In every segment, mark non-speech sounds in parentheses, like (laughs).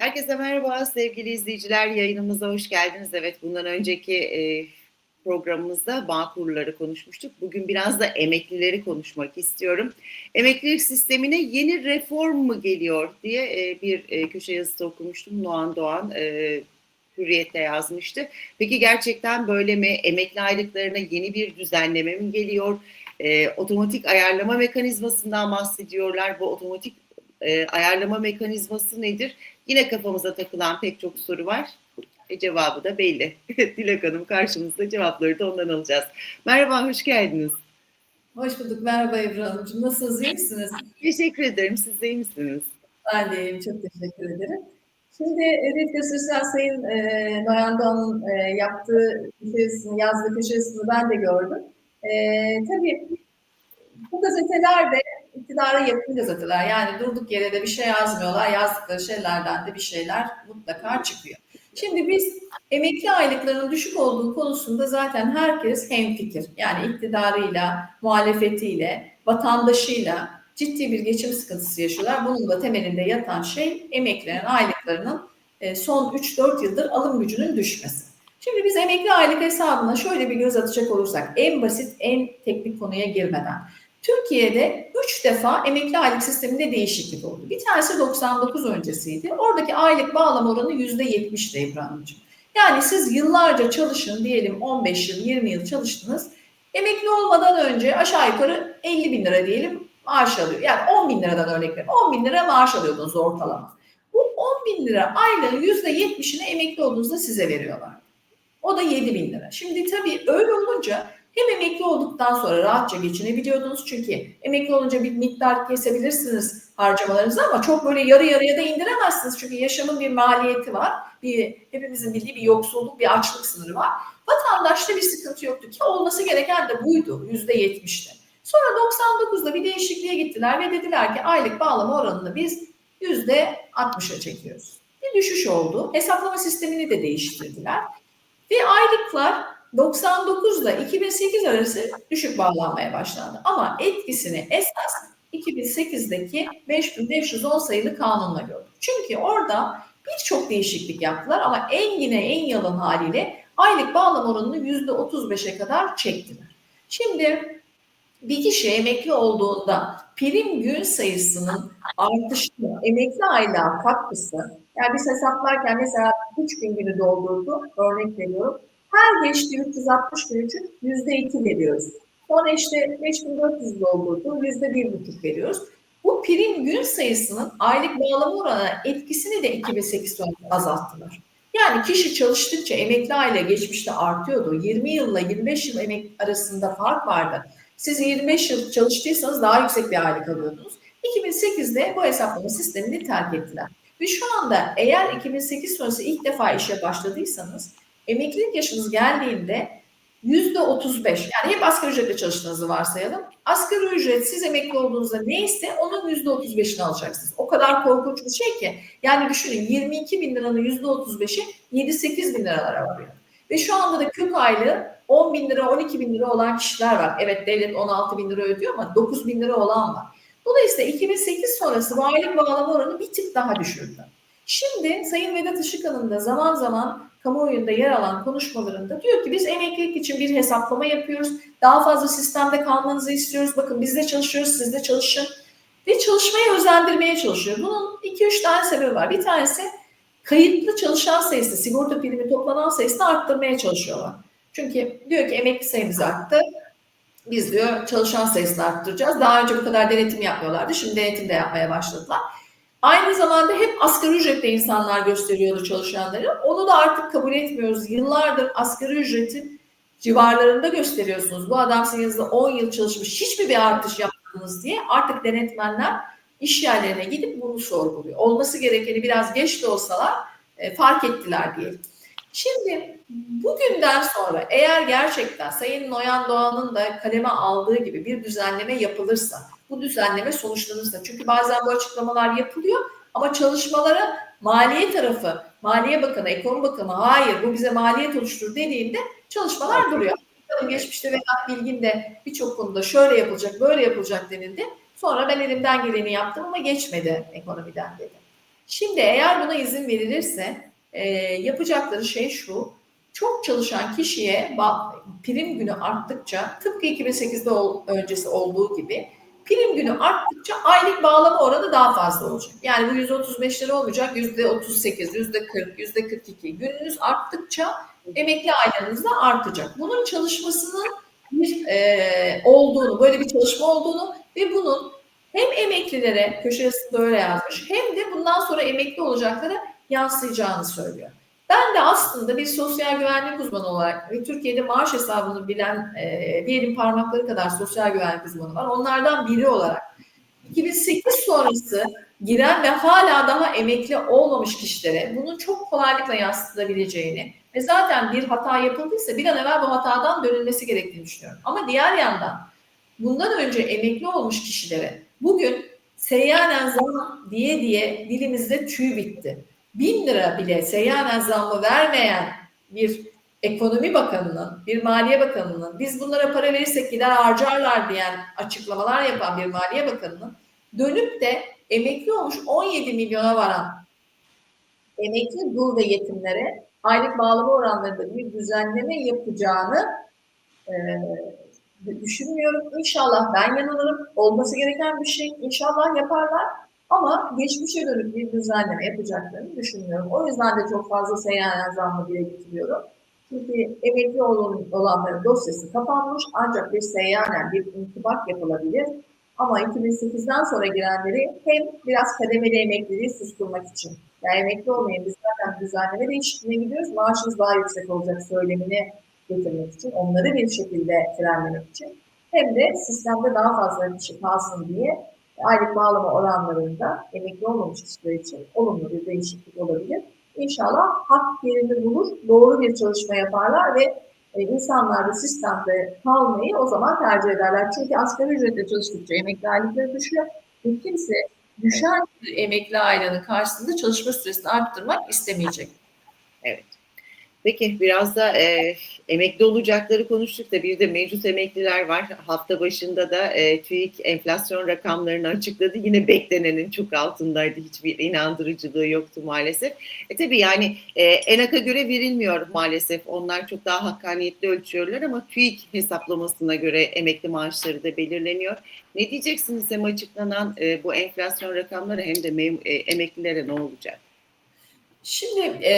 Herkese merhaba sevgili izleyiciler. Yayınımıza hoş geldiniz. Evet bundan önceki e, programımızda bağ kurları konuşmuştuk. Bugün biraz da emeklileri konuşmak istiyorum. Emeklilik sistemine yeni reform mu geliyor diye e, bir e, köşe yazısı okumuştum. Noğan Doğan e, Hürriyet'te yazmıştı. Peki gerçekten böyle mi? Emekli aylıklarına yeni bir düzenleme mi geliyor? E, otomatik ayarlama mekanizmasından bahsediyorlar. Bu otomatik e, ayarlama mekanizması nedir? Yine kafamıza takılan pek çok soru var. E, cevabı da belli. (laughs) Dilek Hanım karşımızda cevapları da ondan alacağız. Merhaba, hoş geldiniz. Hoş bulduk. Merhaba Ebru Hanımcığım. Nasılsınız? İyi misiniz? Teşekkür ederim. Siz de iyi misiniz? Ben de iyiyim. Çok teşekkür ederim. Şimdi evet Sosyal Sayın e, Noyan Doğan'ın e, yaptığı köşesini, yazdığı köşesini ben de gördüm. E, tabii bu gazeteler de iktidara yakın gazeteler. Yani durduk yere de bir şey yazmıyorlar. Yazdıkları şeylerden de bir şeyler mutlaka çıkıyor. Şimdi biz emekli aylıklarının düşük olduğu konusunda zaten herkes hemfikir. Yani iktidarıyla, muhalefetiyle, vatandaşıyla ciddi bir geçim sıkıntısı yaşıyorlar. Bunun da temelinde yatan şey emeklilerin aylıklarının e, son 3-4 yıldır alım gücünün düşmesi. Şimdi biz emekli aylık hesabına şöyle bir göz atacak olursak en basit, en teknik konuya girmeden Türkiye'de 3 defa emekli aylık sisteminde değişiklik oldu. Bir tanesi 99 öncesiydi. Oradaki aylık bağlama oranı %70'ti İbrahim'ciğim. Yani siz yıllarca çalışın diyelim 15 yıl 20 yıl çalıştınız. Emekli olmadan önce aşağı yukarı 50 bin lira diyelim maaş alıyor. Yani 10 bin liradan örnek verin. 10 bin lira maaş alıyordunuz ortalama. Bu 10 bin lira aylığın %70'ini emekli olduğunuzda size veriyorlar. O da 7 bin lira. Şimdi tabii öyle olunca emekli olduktan sonra rahatça geçinebiliyordunuz çünkü emekli olunca bir miktar kesebilirsiniz harcamalarınızı ama çok böyle yarı yarıya da indiremezsiniz. Çünkü yaşamın bir maliyeti var. Bir hepimizin bildiği bir yoksulluk, bir açlık sınırı var. Vatandaşta bir sıkıntı yoktu ki olması gereken de buydu yüzde yetmişti. Sonra 99'da bir değişikliğe gittiler ve dediler ki aylık bağlama oranını biz yüzde 60'a çekiyoruz. Bir düşüş oldu. Hesaplama sistemini de değiştirdiler. Ve aylıklar 99 ile 2008 arası düşük bağlanmaya başlandı. Ama etkisini esas 2008'deki 5510 sayılı kanunla gördük. Çünkü orada birçok değişiklik yaptılar ama en yine en yalın haliyle aylık bağlam oranını %35'e kadar çektiler. Şimdi bir kişi emekli olduğunda prim gün sayısının artışını, emekli aylığa katkısı, yani biz hesaplarken mesela 3 gün günü doldurdu, örnek veriyorum. Her geçtiği 360 gün için yüzde iki veriyoruz. Sonra işte 5400 doldurdu, yüzde bir buçuk veriyoruz. Bu prim gün sayısının aylık bağlama oranı etkisini de 2008 sonrası azalttılar. Yani kişi çalıştıkça emekli aile geçmişte artıyordu. 20 yılla 25 yıl emek arasında fark vardı. Siz 25 yıl çalıştıysanız daha yüksek bir aylık alıyordunuz. 2008'de bu hesaplama sistemini terk ettiler. Ve şu anda eğer 2008 sonrası ilk defa işe başladıysanız emeklilik yaşınız geldiğinde yüzde 35 yani hep asgari ücretle çalıştığınızı varsayalım. Asgari ücret siz emekli olduğunuzda neyse onun yüzde 35'ini alacaksınız. O kadar korkunç bir şey ki. Yani düşünün 22 bin liranın yüzde 35'i 7-8 bin liralara varıyor. Ve şu anda da kök aylığı 10 bin lira 12 bin lira olan kişiler var. Evet devlet 16 bin lira ödüyor ama 9 bin lira olan var. Dolayısıyla 2008 sonrası bu aylık bağlama oranı bir tık daha düşürdü. Şimdi Sayın Vedat Işıkhan'ın da zaman zaman kamuoyunda yer alan konuşmalarında diyor ki biz emeklilik için bir hesaplama yapıyoruz. Daha fazla sistemde kalmanızı istiyoruz. Bakın biz de çalışıyoruz, siz de çalışın. Ve çalışmayı özendirmeye çalışıyor. Bunun iki üç tane sebebi var. Bir tanesi kayıtlı çalışan sayısı, sigorta primi toplanan sayısını arttırmaya çalışıyorlar. Çünkü diyor ki emekli sayımız arttı. Biz diyor çalışan sayısını arttıracağız. Daha önce bu kadar denetim yapmıyorlardı. Şimdi denetim de yapmaya başladılar. Aynı zamanda hep asgari ücretle insanlar gösteriyordu çalışanları. Onu da artık kabul etmiyoruz. Yıllardır asgari ücretin civarlarında gösteriyorsunuz. Bu adam sizin yanınızda 10 yıl çalışmış, hiçbir bir artış yapmadınız diye artık denetmenler iş yerlerine gidip bunu sorguluyor. Olması gerekeni biraz geç de olsalar e, fark ettiler diyelim. Şimdi bugünden sonra eğer gerçekten Sayın Noyan Doğan'ın da kaleme aldığı gibi bir düzenleme yapılırsa, bu düzenleme sonuçlanırsa, çünkü bazen bu açıklamalar yapılıyor ama çalışmalara maliye tarafı, Maliye Bakanı, Ekonomi Bakanı hayır bu bize maliyet oluşturur dediğinde çalışmalar duruyor. Geçmişte Vedat Bilgin de birçok konuda şöyle yapılacak, böyle yapılacak denildi. Sonra ben elimden geleni yaptım ama geçmedi ekonomiden dedi. Şimdi eğer buna izin verilirse e, yapacakları şey şu. Çok çalışan kişiye prim günü arttıkça tıpkı 2008'de ol- öncesi olduğu gibi prim günü arttıkça aylık bağlama oranı daha fazla olacak. Yani bu 135 lira olmayacak. %38, %40, %42. Gününüz arttıkça emekli aylarınız da artacak. Bunun çalışmasının bir e, olduğunu, böyle bir çalışma olduğunu ve bunun hem emeklilere, köşe yazısında öyle yazmış, hem de bundan sonra emekli olacaklara yansıyacağını söylüyor. Ben de aslında bir sosyal güvenlik uzmanı olarak ve Türkiye'de maaş hesabını bilen e, bir elin parmakları kadar sosyal güvenlik uzmanı var. Onlardan biri olarak 2008 sonrası giren ve hala daha emekli olmamış kişilere bunun çok kolaylıkla yansıtılabileceğini ve zaten bir hata yapıldıysa bir an evvel bu hatadan dönülmesi gerektiğini düşünüyorum. Ama diğer yandan bundan önce emekli olmuş kişilere bugün seyyanen zam diye diye dilimizde tüy bitti. Bin lira bile seyyanen zammı vermeyen bir ekonomi bakanının, bir maliye bakanının biz bunlara para verirsek gider harcarlar diyen açıklamalar yapan bir maliye bakanının dönüp de emekli olmuş 17 milyona varan emekli dul ve yetimlere aylık bağlama oranlarında bir düzenleme yapacağını e, düşünmüyorum. İnşallah ben yanılırım. Olması gereken bir şey. İnşallah yaparlar. Ama geçmişe dönük bir düzenleme yapacaklarını düşünmüyorum. O yüzden de çok fazla seyyanen zammı dile getiriyorum. Çünkü emekli olan, olanların dosyası kapanmış ancak bir seyyanen bir intibak yapılabilir. Ama 2008'den sonra girenleri hem biraz kademeli emekliliği susturmak için, yani emekli olmayın biz zaten düzenleme değişikliğine gidiyoruz, maaşınız daha yüksek olacak söylemini getirmek için, onları bir şekilde frenlemek için hem de sistemde daha fazla kişi kalsın diye aylık bağlama oranlarında emekli olmamış kişiler için olumlu bir değişiklik olabilir. İnşallah hak yerini bulur, doğru bir çalışma yaparlar ve e, insanlar da sistemde kalmayı o zaman tercih ederler. Çünkü asgari ücretle çalıştıkça emekli aylıkları düşüyor. Ve kimse düşen emekli aylığının karşısında çalışma süresini arttırmak istemeyecek. Peki biraz da e, emekli olacakları konuştuk da bir de mevcut emekliler var. Hafta başında da e, TÜİK enflasyon rakamlarını açıkladı. Yine beklenenin çok altındaydı. Hiçbir inandırıcılığı yoktu maalesef. E tabii yani e, ENAK'a göre verilmiyor maalesef. Onlar çok daha hakkaniyetli ölçüyorlar ama TÜİK hesaplamasına göre emekli maaşları da belirleniyor. Ne diyeceksiniz hem açıklanan e, bu enflasyon rakamları hem de e, emeklilere ne olacak? Şimdi e,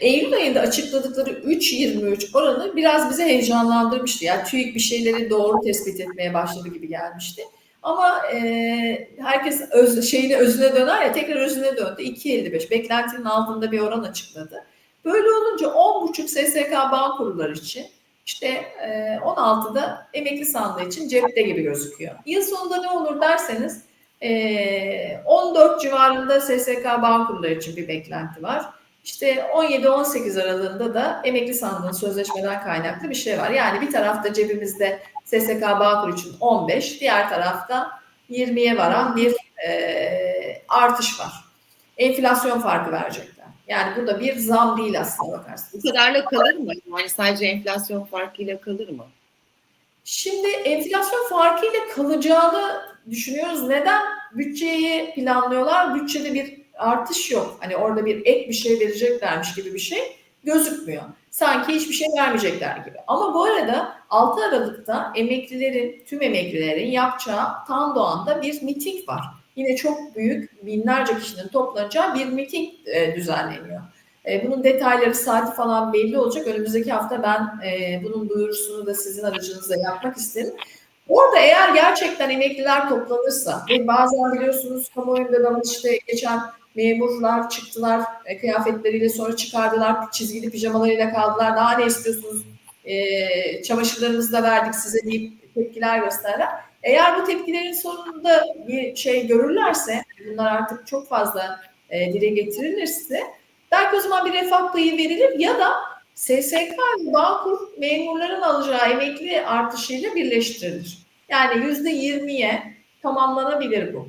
Eylül ayında açıkladıkları 3.23 oranı biraz bize heyecanlandırmıştı. Yani TÜİK bir şeyleri doğru tespit etmeye başladı gibi gelmişti. Ama e, herkes öz, şeyine özüne döner ya tekrar özüne döndü. 2.55 beklentinin altında bir oran açıkladı. Böyle olunca 10.5 SSK bağ kurulları için işte e, 16'da emekli sandığı için cepte gibi gözüküyor. Yıl sonunda ne olur derseniz e, 14 civarında SSK bağ kurulları için bir beklenti var. İşte 17-18 aralığında da emekli sandığın sözleşmeden kaynaklı bir şey var. Yani bir tarafta cebimizde SSK Bağkur için 15, diğer tarafta 20'ye varan bir e, artış var. Enflasyon farkı verecekler. Yani bu da bir zam değil aslında bakarsınız. Bu kadarla kalır mı? Yani sadece enflasyon farkıyla kalır mı? Şimdi enflasyon farkıyla kalacağını düşünüyoruz. Neden? Bütçeyi planlıyorlar. Bütçede bir artış yok. Hani orada bir ek bir şey vereceklermiş gibi bir şey gözükmüyor. Sanki hiçbir şey vermeyecekler gibi. Ama bu arada 6 Aralık'ta emeklilerin, tüm emeklilerin yapacağı Tan Doğan'da bir miting var. Yine çok büyük binlerce kişinin toplanacağı bir miting e, düzenleniyor. E, bunun detayları, saati falan belli olacak. Önümüzdeki hafta ben e, bunun duyurusunu da sizin aracınızla yapmak isterim. Orada eğer gerçekten emekliler toplanırsa bazen biliyorsunuz kamuoyunda da işte geçen memurlar çıktılar e, kıyafetleriyle sonra çıkardılar çizgili pijamalarıyla kaldılar daha ne istiyorsunuz e, çamaşırlarımızı da verdik size deyip tepkiler gösterdiler. Eğer bu tepkilerin sonunda bir şey görürlerse bunlar artık çok fazla e, dile getirilirse belki o zaman bir refah payı verilir ya da SSK ve Bağkur memurların alacağı emekli artışıyla birleştirilir. Yani yüzde yirmiye tamamlanabilir bu.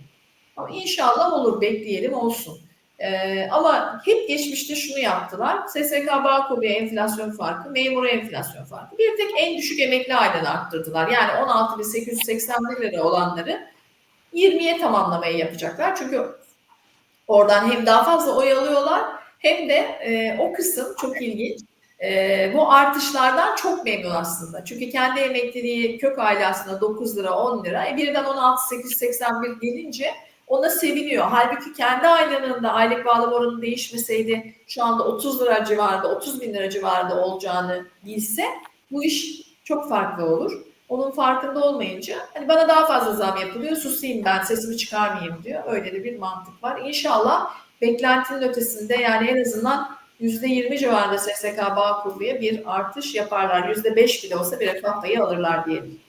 Ama inşallah olur, bekleyelim olsun. Ee, ama hep geçmişte şunu yaptılar. SSK Bağkur'ya enflasyon farkı, memura enflasyon farkı. Bir tek en düşük emekli aydan arttırdılar. Yani 16.881 lira olanları 20'ye tamamlamayı yapacaklar. Çünkü Oradan hem daha fazla oy alıyorlar hem de e, o kısım çok ilginç. E, bu artışlardan çok memnun aslında. Çünkü kendi emekliliği kök aile aslında 9 lira 10 lira. E, birden 16 8 81 gelince ona seviniyor. Halbuki kendi ailenin de aylık bağlama oranı değişmeseydi şu anda 30 lira civarında 30 bin lira civarında olacağını bilse bu iş çok farklı olur. Onun farkında olmayınca hani bana daha fazla zam yapılıyor susayım ben sesimi çıkarmayayım diyor. Öyle de bir mantık var. İnşallah beklentinin ötesinde yani en azından %20 civarında SSK Bağkurlu'ya bir artış yaparlar. %5 bile olsa bir refah alırlar diyelim.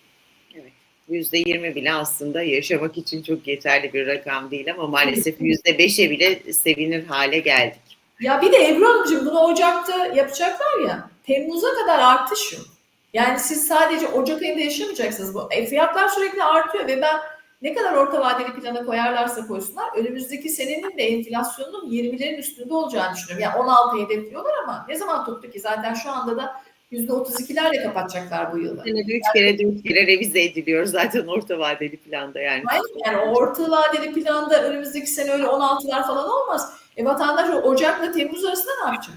%20 bile aslında yaşamak için çok yeterli bir rakam değil ama maalesef %5'e bile sevinir hale geldik. Ya bir de Ebru Hanımcığım bunu Ocak'ta yapacaklar ya. Temmuz'a kadar artış yok. Yani siz sadece Ocak ayında yaşamayacaksınız. Bu e, fiyatlar sürekli artıyor ve ben ne kadar orta vadeli plana koyarlarsa koysunlar önümüzdeki senenin de enflasyonun 20'lerin üstünde olacağını düşünüyorum. Yani 16 hedefliyorlar ama ne zaman tuttu ki zaten şu anda da %32'lerle kapatacaklar bu yılı. Senede üç kere dört kere revize ediliyor zaten orta vadeli planda yani. Hayır, yani orta vadeli planda önümüzdeki sene öyle 16'lar falan olmaz. E vatandaş Ocak'la Temmuz arasında ne yapacak?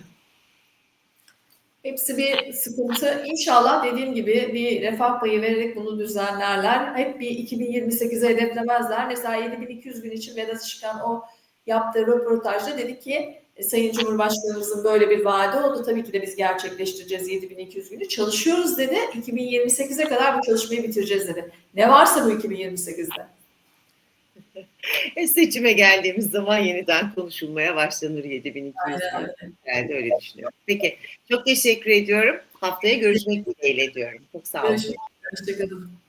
Hepsi bir sıkıntı. İnşallah dediğim gibi bir refah payı vererek bunu düzenlerler. Hep bir 2028'e hedeflemezler. Mesela 7200 gün için Vedat Işıkhan o yaptığı röportajda dedi ki e, Sayın Cumhurbaşkanımızın böyle bir vaadi oldu. Tabii ki de biz gerçekleştireceğiz 7200 günü. Çalışıyoruz dedi. 2028'e kadar bu çalışmayı bitireceğiz dedi. Ne varsa bu 2028'de. E, seçime geldiğimiz zaman yeniden konuşulmaya başlanır 7200 geldi öyle düşünüyorum. Peki çok teşekkür ediyorum. Haftaya görüşmek dileğiyle diyorum. Çok sağ olun. Hoşçakalın.